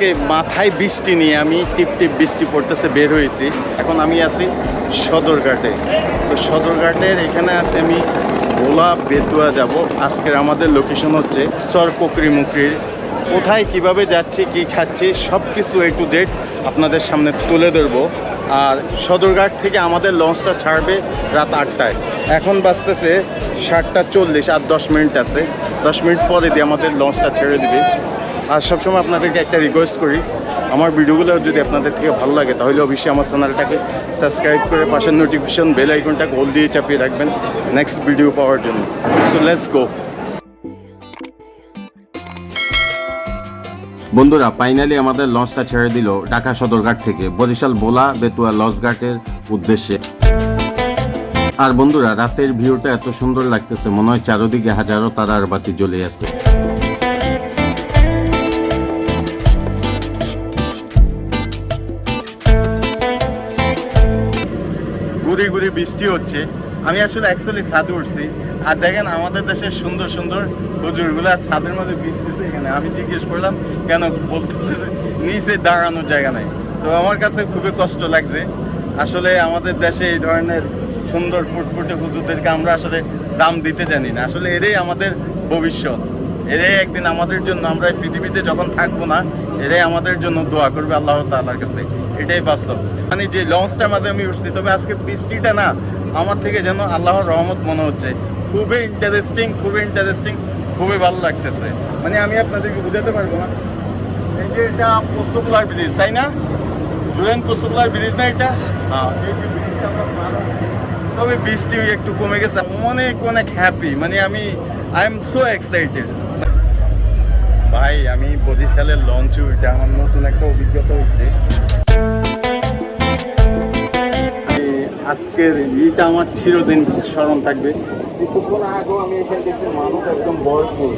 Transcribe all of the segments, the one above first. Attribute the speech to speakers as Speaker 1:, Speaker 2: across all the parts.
Speaker 1: আজকে মাথায় বৃষ্টি নিয়ে আমি টিপ টিপ বৃষ্টি পড়তেছে, বের হয়েছি। এখন আমি আছি সদরঘাটে। তো সদরঘাটের এখানে আছে আমি ভোলা বেতুয়া যাব। আজকের আমাদের লোকেশন হচ্ছে চর পকরি মুকরির কোথায়, কীভাবে যাচ্ছি, কি খাচ্ছি সব কিছু এ টু জেড আপনাদের সামনে তুলে ধরবো। আর সদরঘাট থেকে আমাদের লঞ্চটা ছাড়বে রাত আটটায়। এখন বাজতেছে সাতটা চল্লিশ, আর দশ মিনিট আছে। দশ মিনিট পরে দিয়ে আমাদের লঞ্চটা ছেড়ে দিবে। আর সবসময় আপনাদেরকে একটা রিকোয়েস্ট করি, আমার ভিডিওগুলো যদি আপনাদের থেকে ভালো লাগে, তাহলে অবশ্যই আমার চ্যানেলটাকে সাবস্ক্রাইব করে পাশের নোটিফিকেশন বেল আইকনটা গোল দিয়ে চাপিয়ে রাখবেন নেক্সট ভিডিও পাওয়ার জন্য। তো লেটস গো বন্ধুরা ফাইনালি আমাদের লঞ্চটা ছেড়ে দিল ঢাকা সদরঘাট থেকে, বরিশাল বোলা বেতুয়া লঞ্চঘাটের উদ্দেশ্যে। আর বন্ধুরা, রাতের ভিউটা এত সুন্দর লাগতেছে, মনে হয় চারদিকে হাজারো তারার বাতি জ্বলে আছে। গুড়ি বৃষ্টি হচ্ছে। আমি আসলে অ্যাকচুয়ালি ছাদে উঠছি। আর দেখেন আমাদের দেশের সুন্দর সুন্দর হুজুরগুলো ছাদের মধ্যে ভিজতেছে এখানে। আমি জিজ্ঞেস করলাম, কেন বলতেছে নিচে দাঁড়ানোর জায়গা নাই? তো আমার কাছে খুবই কষ্ট লাগছে। আসলে আমাদের দেশে এই ধরনের সুন্দর ফুটফুটে হুজুরদেরকে আমরা আসলে দাম দিতে জানি না। আসলে এরাই আমাদের ভবিষ্যৎ। এরাই একদিন আমাদের জন্য, আমরা পৃথিবীতে যখন থাকব না, এরাই আমাদের জন্য দোয়া করবে আল্লাহ তাআলার কাছে। এটাই বাস্তব। মানে যে লঞ্চটা মাঝে আমি উঠছি, তবে আজকে বৃষ্টিটা না আমার থেকে যেন আল্লাহর রহমত মনে হচ্ছে। খুবই ইন্টারেস্টিং খুবই ইন্টারেস্টিং খুবই ভালো লাগতেছে। মানে আমি আপনাদেরকে বুঝাতে পারব না। এই যে এটা পোস্তকুলার ব্রিজ, তাই না? জুয়েন, পোস্তকুলার ব্রিজ না এটা? হ্যাঁ এই ব্রিজটা তবে বৃষ্টি একটু কমে গেছে। অনেক অনেক হ্যাপি মানে আমি আই এম সো এক্সাইটেড ভাই, আমি বরিশালের লঞ্চে উঠে আমার নতুন একটা অভিজ্ঞতা হয়েছে আজকের ইটা আমার চিরদিন স্মরণ থাকবে। কিছুক্ষণ আগেও আমি এখানে দেখছি মানুষ একদম ভরপুর।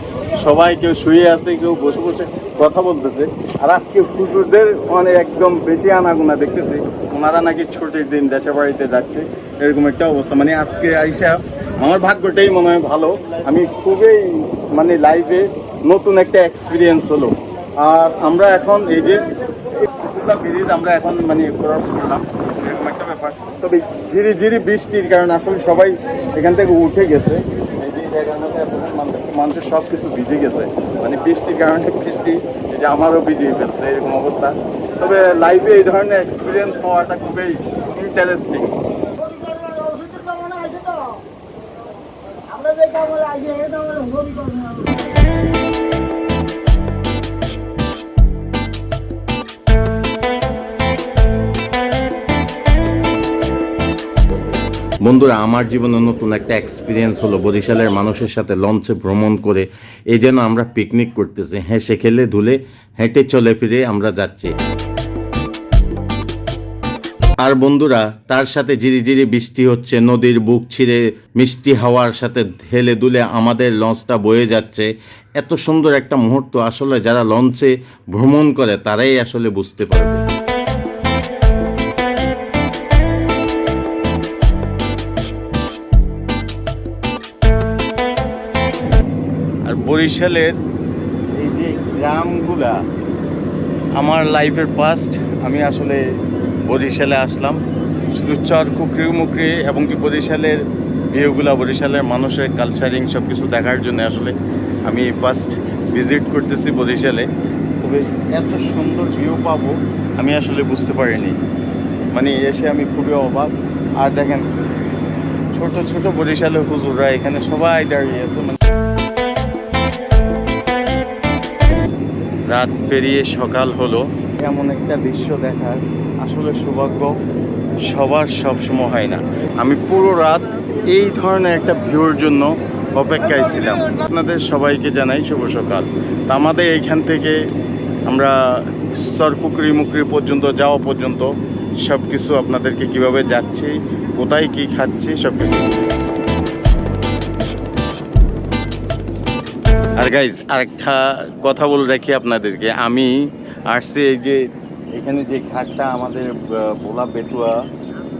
Speaker 1: সবাই কেউ শুয়ে আছে, কেউ বসে বসে কথা বলতেছে। আর আজকে হুজুরদের মানে একদম বেশি আনাগোনা দেখতেছি। ওনারা নাকি ছুটির দিন দেশের বাড়িতে যাচ্ছে, এরকম একটা অবস্থা। মানে আজকে আইসা, আমার ভাগ্যটাই মনে হয় ভালো। আমি খুবই মানে লাইফে নতুন একটা এক্সপিরিয়েন্স হলো। আর আমরা এখন এই যে কুতুবলা ব্রিজ আমরা এখন মানে ক্রস করলাম। এরকম একটা ব্যাপার। তবে ঝিরি ঝিরি বৃষ্টির কারণে আসলে সবাই এখান থেকে উঠে গেছে। এই যে জায়গার মধ্যে মানুষ মানুষের সব কিছু ভিজে গেছে। মানে বৃষ্টির কারণে বৃষ্টি এই যে আমারও ভিজিয়ে ফেলছে এরকম অবস্থা। তবে লাইফে এই ধরনের এক্সপিরিয়েন্স হওয়াটা খুবই ইন্টারেস্টিং
Speaker 2: আমরা যে কামড়ে আগে এই কামড়ে হরি করব
Speaker 1: বন্ধুরা, আমার জীবনে নতুন একটা এক্সপিরিয়েন্স হলো বরিশালের মানুষের সাথে লঞ্চে ভ্রমণ করে। এই যেন আমরা পিকনিক করতেছি, হেসে খেলে ধুলে হেঁটে চলে ফিরে আমরা যাচ্ছি। আর বন্ধুরা, তার সাথে জিরি জিরি বৃষ্টি হচ্ছে, নদীর বুক ছিঁড়ে মিষ্টি হাওয়ার সাথে ঢেলে দুলে আমাদের লঞ্চটা বয়ে যাচ্ছে। এত সুন্দর একটা মুহূর্ত আসলে যারা লঞ্চে ভ্রমণ করে, তারাই আসলে বুঝতে পারবে। আর বরিশালের এই যে গ্রামগুলা, আমার লাইফের পাস্ট আমি আসলে বরিশালে আসলাম। শুধু চর, কুকরি, মুকরি এবং কি বরিশালের ভিউগুলা বরিশালের মানুষের কালচারিং সব কিছু দেখার জন্য আসলে আমি ফার্স্ট ভিজিট করতেছি বরিশালে। তবে এত সুন্দর ভিউ পাবো, আমি আসলে বুঝতে পারিনি। মানে এসে আমি খুবই অবাক। আর দেখেন, ছোট ছোট বরিশালে হুজুররা এখানে সবাই দাঁড়িয়ে আছে। মানে রাত পেরিয়ে সকাল হলো। এমন একটা দৃশ্য দেখার আসলে সৌভাগ্য সবার সবসময় হয় না। আমি পুরো রাত এই ধরনের একটা ভিউর জন্য অপেক্ষায় ছিলাম। আপনাদের সবাইকে জানাই শুভ সকাল। তা আমাদের এইখান থেকে আমরা সরপুকুরি মুকরি পর্যন্ত, যাওয়া পর্যন্ত সব কিছু আপনাদেরকে কীভাবে যাচ্ছি, কোথায় কি খাচ্ছি সব কিছু আর গাইজ আরেকটা কথা বলে রাখি আপনাদেরকে। আমি আসছি এই যে, এখানে যে ঘাটটা আমাদের ভোলা বেটুয়া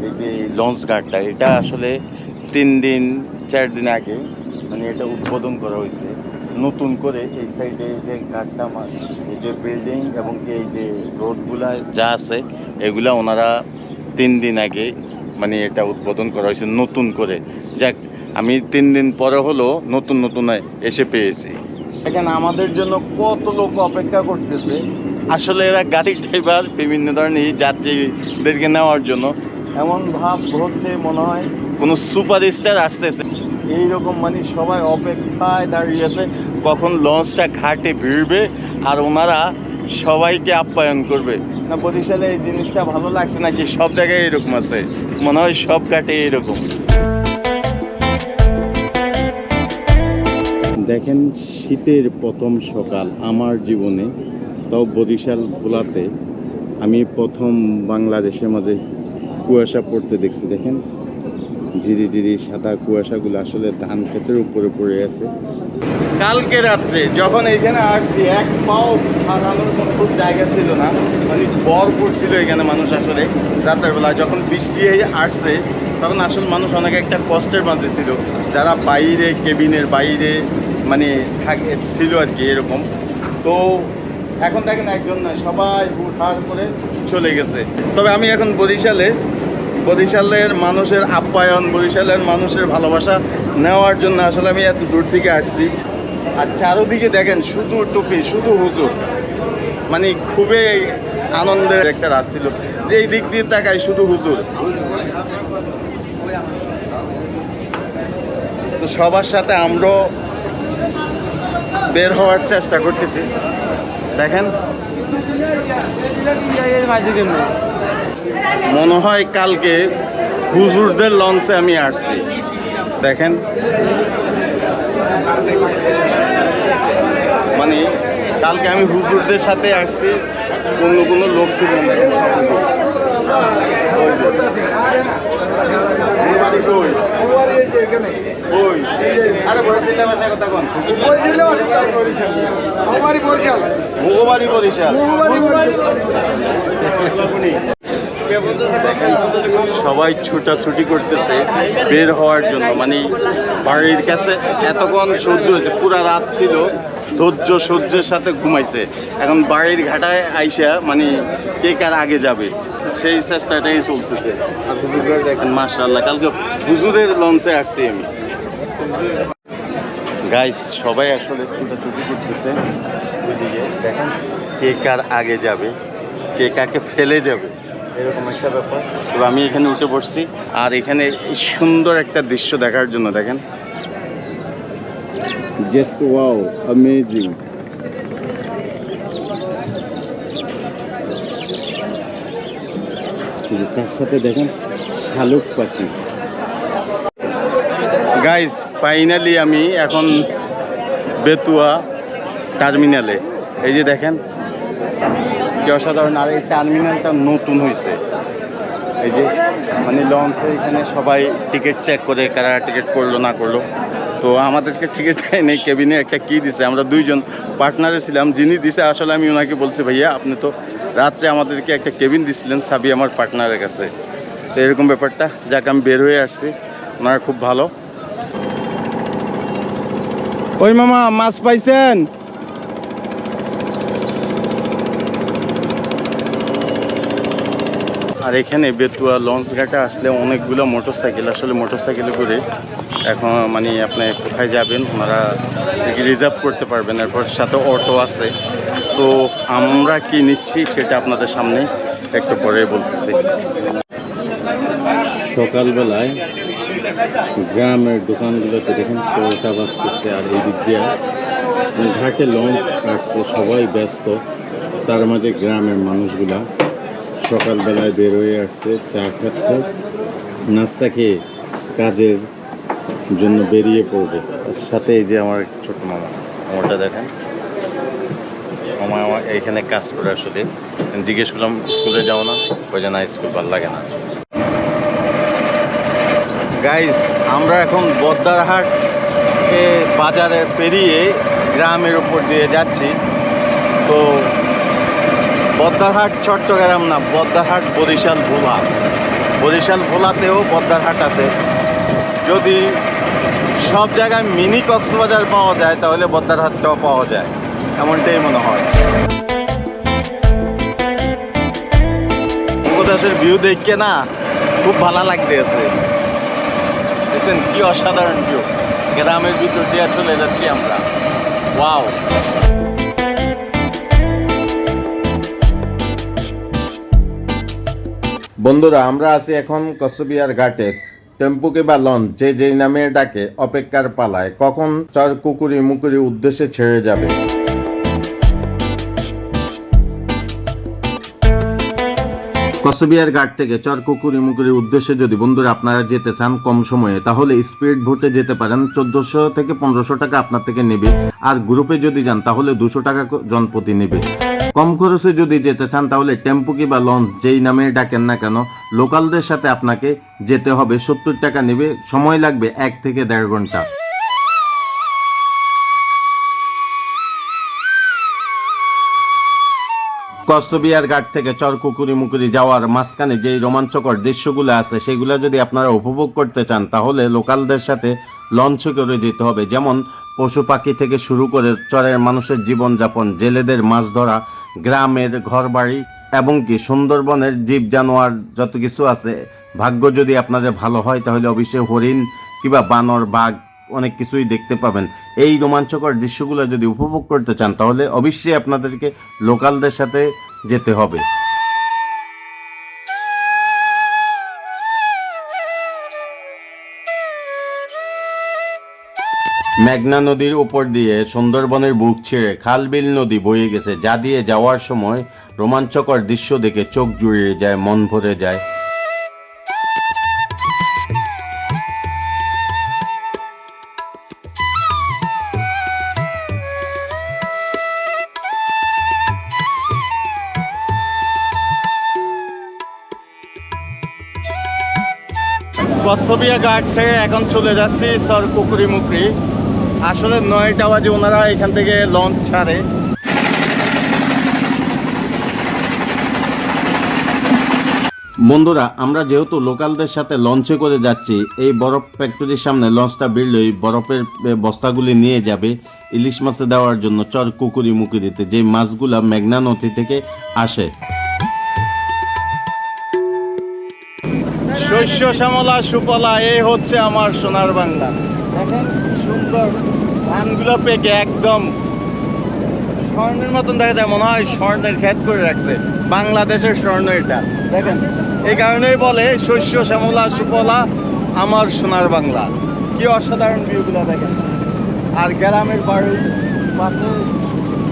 Speaker 1: এই যে লঞ্চ ঘাটটা, এটা আসলে তিন দিন, চার দিন আগে মানে এটা উদ্বোধন করা হয়েছে। নতুন করে এই সাইডে যে মা- এই যে বিল্ডিং এবং এই যে রোডগুলা যা আছে, এগুলা ওনারা তিন দিন আগে মানে এটা উদ্বোধন করা হয়েছে নতুন করে। যাক, আমি তিন দিন পরে হলো নতুন নতুন এসে পেয়েছি। এখানে আমাদের জন্য কত লোক অপেক্ষা করতেছে। আসলে এরা গাড়ি ড্রাইভার বিভিন্ন ধরনের যাত্রীদেরকে নেওয়ার জন্য। এমন ভাব হচ্ছে, মনে হয় কোনো সুপার স্টার আসতেছে এইরকম মানে সবাই অপেক্ষায় দাঁড়িয়ে আছে। কখন লঞ্চটা ঘাটে ভিড়বে আর ওনারা সবাইকে আপ্যায়ন করবে। না, বরিশালে এই জিনিসটা ভালো লাগছে নাকি? সব জায়গায় এরকম আছে। মনে হয় সব ঘাটে এরকম দেখেন, শীতের প্রথম সকাল আমার জীবনে। তাও বরিশাল ভোলাতে আমি প্রথম বাংলাদেশের মাঝে কুয়াশা পড়তে দেখছি। দেখেন ঝিরি ঝিরি সাদা কুয়াশাগুলো আসলে ধান ক্ষেতের উপরে পড়ে আছে। কালকে রাত্রে যখন এইখানে আসছি, এক পাও হারানোর মতো জায়গা ছিল না। মানে ভরপুর ছিল এখানে মানুষ আসলে রাতের বেলা। যখন বৃষ্টি আসছে, তখন আসলে মানুষ অনেক একটা কষ্টের মাঝে ছিল। যারা বাইরে, কেবিনের বাইরে মানে থাকে, ছিল আর কি এরকম। তো এখন দেখেন একজন না, সবাই হুটহাট করে চলে গেছে। তবে আমি এখন বরিশালে বরিশালের মানুষের আপ্যায়ন বরিশালের মানুষের ভালোবাসা নেওয়ার জন্য আসলে আমি এত দূর থেকে আসছি আর চারোদিকে দেখেন শুধু টুপি শুধু হুজুর মানে খুবই আনন্দের একটা রাত ছিল যে এই দিক দিয়ে তাকাই শুধু হুজুর তো সবার সাথে আমরাও বের হওয়ার চেষ্টা করতেছি দেখেন মনে হয় কালকে হুজুরদের লঞ্চে আমি আসছি দেখেন মানে কালকে আমি হুজুরদের সাথে আসছি অন্য কোনো লোক ছিল না ওই যে। এই বাড়ি কই? কই? আরে বরিশালের ভাষায় কথা কন। ভোগবাড়ি বরিশাল সবাই ছুটাছুটি করতেছে, বের হওয়ার জন্য। মানে বাড়ির কাছে এতক্ষণ সহ্য হয়েছে, পুরা রাত ছিল ধৈর্য সহ্যের সাথে ঘুমাইছে। এখন বাড়ির ঘাটায় আইসা মানে কে কার আগে যাবে? সেই চেষ্টাটাই চলতেছে। মার্শাল্লাহ কালকে হুজুরের লঞ্চে আসছি আমি। গাইস সবাই আসলে ছুটাছুটি করতেছে। ওইদিকে দেখেন কে কার আগে যাবে, কে কাকে ফেলে যাবে। এরকম একটা ব্যাপার। তো আমি এখানে উঠে বসছি আর এখানে সুন্দর একটা দৃশ্য দেখার জন্য দেখেন। জাস্ট ওয়াও অ্যামেজিং তার সাথে দেখেন শালুক পাখি। গাইজ ফাইনালি আমি এখন বেতুয়া টার্মিনালে এই যে দেখেন কি আর এই টার্মিনালটা নতুন হয়েছে এই যে মানে লঞ্চে এখানে সবাই টিকিট চেক করে কারা টিকিট করল না করল। তো আমাদেরকে টিকিট দেয়নি, কেবিনে একটা কি দিছে, আমরা দুইজন পার্টনারে ছিলাম, যিনি দিছে, আসলে আমি ওনাকে বলছি, ভাইয়া, আপনি তো রাত্রে আমাদেরকে একটা কেবিন দিছিলেন, সাবি আমার পার্টনারের কাছে। তো এরকম ব্যাপারটা, যাকে, আমি বের হয়ে আসছি। ওনারা খুব ভালো। ওই মামা, মাছ পাইছেন? আর এখানে বেতুয়া, লঞ্চ ঘাটে আসলে অনেকগুলো মোটর সাইকেল আসলে মোটর সাইকেলে করে এখন মানে আপনি কোথায় যাবেন, ওনারা রিজার্ভ করতে পারবেন। এরপর সাথে অটো আছে। তো আমরা কি নিচ্ছি সেটা আপনাদের সামনে একটু পরে বলতেছি। সকালবেলায় গ্রামের দোকানগুলোতে দেখেন পরোটা বাঁচতেছে আর এই দিক দিয়ে ঘাটে লঞ্চ আসছে, সবাই ব্যস্ত, তার মাঝে গ্রামের মানুষগুলা। সকালবেলায় বের হয়ে আসছে চা খাচ্ছে নাস্তা খেয়ে কাজের জন্য বেরিয়ে পড়বে। সাথে এই যে আমার ছোট মামা মামাটা দেখেন। মামা আমার এইখানে কাজ করে আসলে। জিজ্ঞেস করলাম স্কুলে যাও না? ওই যে না স্কুল ভালো লাগে না। গাইজ আমরা এখন বদ্দারহাট বাজারে পেরিয়ে গ্রামের উপর দিয়ে যাচ্ছি। তো বদ্দারহাট চট্টগ্রাম না বদ্দারহাট বরিশাল, ভোলা। বরিশাল, ভোলাতেও বদ্দারহাট আছে। যদি সব জায়গায় মিনি কক্সবাজার পাওয়া যায়, তাহলে বদ্দারহাটটাও পাওয়া যায়। এমনটাই মনে হয়। উপদেশের ভিউ দেখকে না, খুব ভালো লাগতেছে। দেখছেন কি অসাধারণ ভিউ গ্রামের ভিতর দিয়ে চলে যাচ্ছি আমরা। ওয়াও বন্ধুরা, আমরা আছি এখন কসবিয়ার ঘাটে। টেম্পুকে বা লঞ্চ, যে যেই নামে ডাকে, অপেক্ষার পালায়। কখন চর কুকুরি মুকুরি উদ্দেশ্যে ছেড়ে যাবে? কসবিয়ার ঘাট থেকে চর কুকুরি মুকুরির উদ্দেশ্যে যদি বন্ধুরা আপনারা যেতে চান কম সময়ে, তাহলে স্পিড ভোটে যেতে পারেন চোদ্দশো থেকে পনেরোশো টাকা আপনার থেকে নেবে। আর গ্রুপে যদি যান, তাহলে দুশো টাকা জনপ্রতি নেবে। কম খরচে যদি যেতে চান, তাহলে টেম্পু কিংবা লঞ্চ যেই নামে ডাকেন না কেন, লোকালদের সাথে আপনাকে যেতে হবে। সত্তর টাকা নেবে, সময় লাগবে এক থেকে দেড় ঘণ্টা। কসবিয়ার ঘাট থেকে চরকুকুরি মুকুরি যাওয়ার মাঝখানে যেই রোমাঞ্চকর দৃশ্যগুলো আছে, সেগুলো যদি আপনারা উপভোগ করতে চান, তাহলে লোকালদের সাথে লঞ্চ করে যেতে হবে। যেমন পশু পাখি থেকে শুরু করে চরের মানুষের জীবনযাপন, জেলেদের মাছ ধরা গ্রামের ঘরবাড়ি এবং কি সুন্দরবনের জীব জানোয়ার যত কিছু আছে, ভাগ্য যদি আপনাদের ভালো হয়, তাহলে অবশ্যই হরিণ কিংবা বানর, বাঘ অনেক কিছুই দেখতে পাবেন। এই রোমাঞ্চকর দৃশ্যগুলো যদি উপভোগ করতে চান, তাহলে অবশ্যই আপনাদেরকে লোকালদের সাথে যেতে হবে। মেঘনা নদীর উপর দিয়ে সুন্দরবনের বুক ছেড়ে খালবিল নদী বয়ে গেছে, যা দিয়ে যাওয়ার সময় রোমাঞ্চকর দৃশ্য দেখে চোখ জুড়িয়ে যায়, মন ভরে যায়। কচ্ছপিয়া ঘাট থেকে এখন চলে যাচ্ছি সর কুকুরি মুকরি। আসলে নয়টা বাজে ওনারা এখান থেকে লঞ্চ ছাড়ে। বন্ধুরা আমরা যেহেতু লোকালদের সাথে লঞ্চে করে যাচ্ছি এই বরফ ফ্যাক্টরির সামনে লঞ্চটা বেরলেই বরফের বস্তাগুলি নিয়ে যাবে ইলিশ মাছে দেওয়ার জন্য চর কুকুরি মুকুরিতে যে মাছগুলা মেঘনা নদী থেকে আসে। শস্য শ্যামলা সুফলা এই হচ্ছে আমার সোনার বাংলা। দেখেন সুন্দর। ধানগুলো পেকে একদম স্বর্ণের মতন দেখা যায়, মনে হয় স্বর্ণের খ্যাত করে রাখছে। বাংলাদেশের স্বর্ণ এটা। দেখেন, এই কারণেই বলে শস্য, শ্যামলা, সুফলা, আমার সোনার বাংলা। কি অসাধারণ ভিউগুলো দেখেন। আর গ্রামের বাড়ি পাশে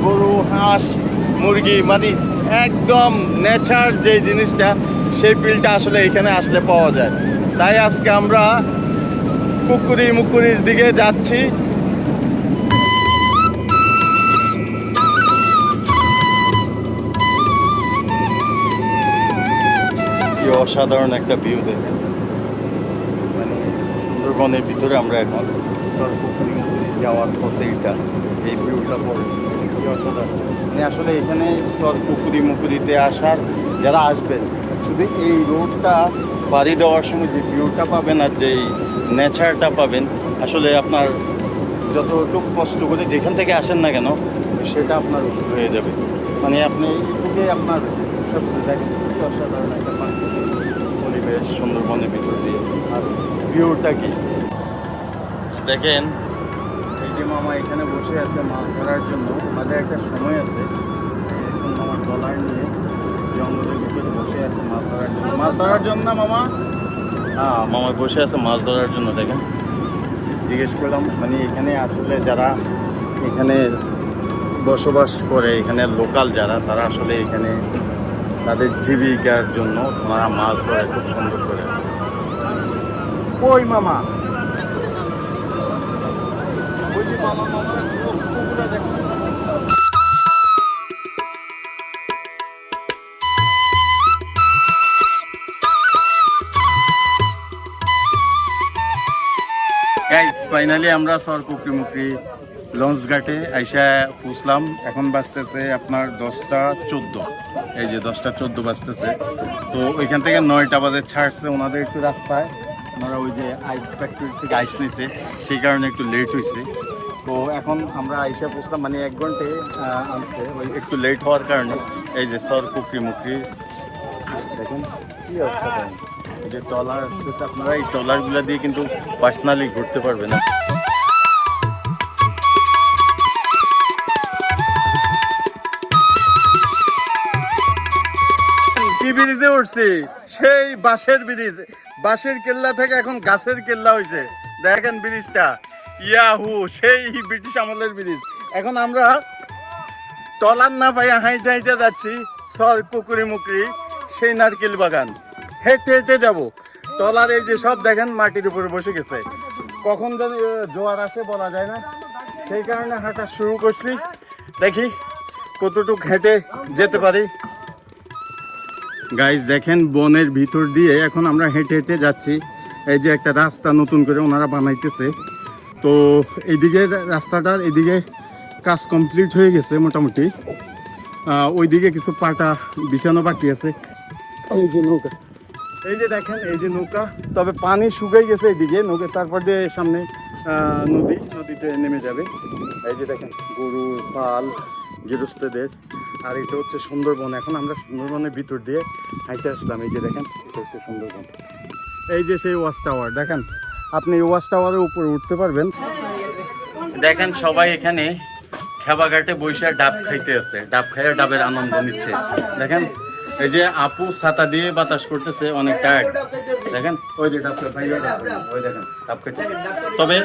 Speaker 1: গরু, হাঁস, মুরগি মানে একদম নেচার যে জিনিসটা, সেই ফিলটা আসলে এখানে আসলে পাওয়া যায়। তাই আজকে আমরা কুকুরি মুকুরির দিকে যাচ্ছি। অসাধারণ একটা ভিউ দেখেন সুন্দরবনের ভিতরে আমরা এখন যাওয়ার পথে এটা, এই ভিউটা পড়ে। মানে আসলে এখানে সর পুকুরি মুকুরিতে আসার যারা আসবেন, শুধু এই রোডটা বাড়ি দেওয়ার সময় যে ভিউটা পাবেন আর যেই নেচারটা পাবেন, আসলে আপনার যতটুকু কষ্ট করে যেখান থেকে আসেন না কেন, সেটা আপনার হয়ে যাবে। মানে আপনি এটুকুই আপনার দেখেন অসাধারণ একটা প্রাকৃতিক পরিবেশ সুন্দরবনের ভিতর দিয়ে। আর ভিউটা কি? দেখেন। এই যে মামা এখানে বসে আছে মাছ ধরার জন্য তাদের একটা সময় আছে। এখন মামার ডলার নিয়ে জঙ্গলের ভিতরে বসে আছে মাছ ধরার জন্য। মাছ ধরার জন্য না মামা? হ্যাঁ মামা বসে আছে মাছ ধরার জন্য দেখেন। জিজ্ঞেস করলাম মানে এখানে আসলে যারা এখানে বসবাস করে এখানে লোকাল যারা তারা আসলে এখানে তাদের জীবিকার জন্য তারা মাছ ধরে খুব সুন্দর করে। ওই মামা? ওই যে মামা মামা পুকুরটা ফাইনালি আমরা সর কুকরি মুকরি লঞ্চ ঘাটে আইসা পুষলাম এখন বাঁচতেছে আপনার দশটা চোদ্দ। এই যে দশটা চোদ্দ বাজতেছে। তো ওইখান থেকে নয়টা বাজে ছাড়ছে ওনাদের একটু রাস্তায়। ওনারা ওই যে আইস ফ্যাক্টরি থেকে আইস নিছে, সেই কারণে একটু লেট হয়েছে তো এখন আমরা আইসা পৌঁছলাম মানে এক ঘন্টায় আনছে ওই একটু লেট হওয়ার কারণে এই যে সর কুকরি মুকরি। দেখুন কি অবস্থা। এই যে ট্রলার আপনারা এই ট্রলারগুলো দিয়ে কিন্তু পার্সোনালি ঘুরতে পারবেন। কি ব্রিজে উঠছি, সেই বাঁশের ব্রিজ বাঁশের কেল্লা থেকে এখন গাছের কেল্লা হয়েছে দেখেন ব্রিজটা। ইয়াহু, সেই ব্রিটিশ আমলের ব্রিজ। এখন আমরা টলার না পাইয়া হাইটে হাইটে যাচ্ছি, সর কুকুরি মুকুরি, সেই নারকেল বাগান। হেঁটে হেঁটে যাব। টলার এই যে সব দেখেন, মাটির উপরে বসে গেছে। কখন যেন জোয়ার আসে বলা যায় না। সেই কারণে হাঁটা শুরু করছি। দেখি কতটুক হেঁটে যেতে পারি। গাইজ দেখেন বনের ভিতর দিয়ে এখন আমরা হেঁটে হেঁটে যাচ্ছি। এই যে একটা রাস্তা নতুন করে ওনারা বানাইতেছে। তো এইদিকে রাস্তাটার এদিকে কাজ কমপ্লিট হয়ে গেছে মোটামুটি। ওইদিকে কিছু পাটা বিছানো বাকি আছে। এই যে নৌকা। এই যে দেখেন এই যে নৌকা। তবে পানি শুকিয়ে গেছে এইদিকে নৌকা তারপর দিয়ে সামনে আহ, নদী নদীতে নেমে যাবে। এই যে দেখেন গরুর পাল গৃহস্থদের। আর এটা হচ্ছে সুন্দরবন। এখন আমরা সুন্দরবনের ভিতর দিয়ে হাইটে আসলাম। এই যে দেখেন এটা হচ্ছে সুন্দরবন। এই যে সেই ওয়াচ টাওয়ার দেখেন আপনি ওয়াচ টাওয়ারের উপরে উঠতে পারবেন। দেখেন সবাই এখানে খেবাঘাটে বৈশাখ ডাব খাইতে আছে। ডাব খাইয়ে ডাবের আনন্দ নিচ্ছে। দেখেন এই যে আপু ছাতা দিয়ে বাতাস করতেছে অনেক টায়ার্ড দেখেন ওই যে ডাব। খায়, ওই দেখেন ডাব খাইতে তবে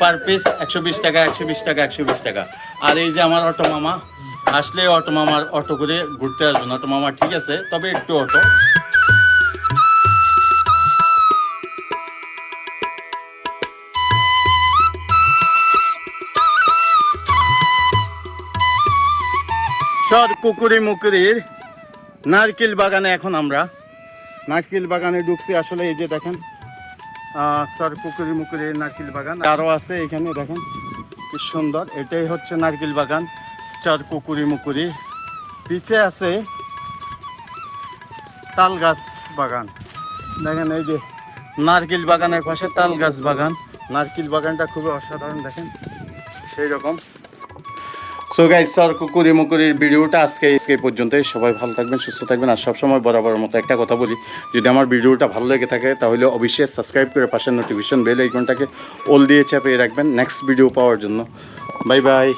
Speaker 1: পার পিস একশো বিশ টাকা একশো বিশ টাকা একশো বিশ টাকা। আর এই যে আমার অটো মামা আসলে অটো মামার অটো করে ঘুরতে আসবেন অটো মামা ঠিক আছে, তবে একটু অটো। চর কুকুরি মুকুরির নারকেল বাগানে এখন আমরা। নারকেল বাগানে ঢুকছি আসলে এই যে দেখেন। চর কুকুরি মুকুরির নারকেল বাগান। আরও আছে এখানে দেখেন। কি সুন্দর, এটাই হচ্ছে নারকেল বাগান। চর কুকুরি মুকুরি। পিছে আছে তাল গাছ বাগান। দেখেন এই যে নারকেল বাগানের পাশে তাল গাছ বাগান। নারকেল বাগানটা খুবই অসাধারণ, দেখেন সেই রকম। সো গাইজ সর কুকুরি মুকুরির ভিডিওটা আজকে এই পর্যন্তই। সবাই ভালো থাকবেন, সুস্থ থাকবেন আর সবসময় বরাবর মতো একটা কথা বলি। যদি আমার ভিডিওটা ভালো লেগে থাকে, তাহলে অবশ্যই সাবস্ক্রাইব করে পাশের নোটিফিকেশন বেল আইকনটাকে অল দিয়ে চাপিয়ে রাখবেন। নেক্সট ভিডিও পাওয়ার জন্য। Bye bye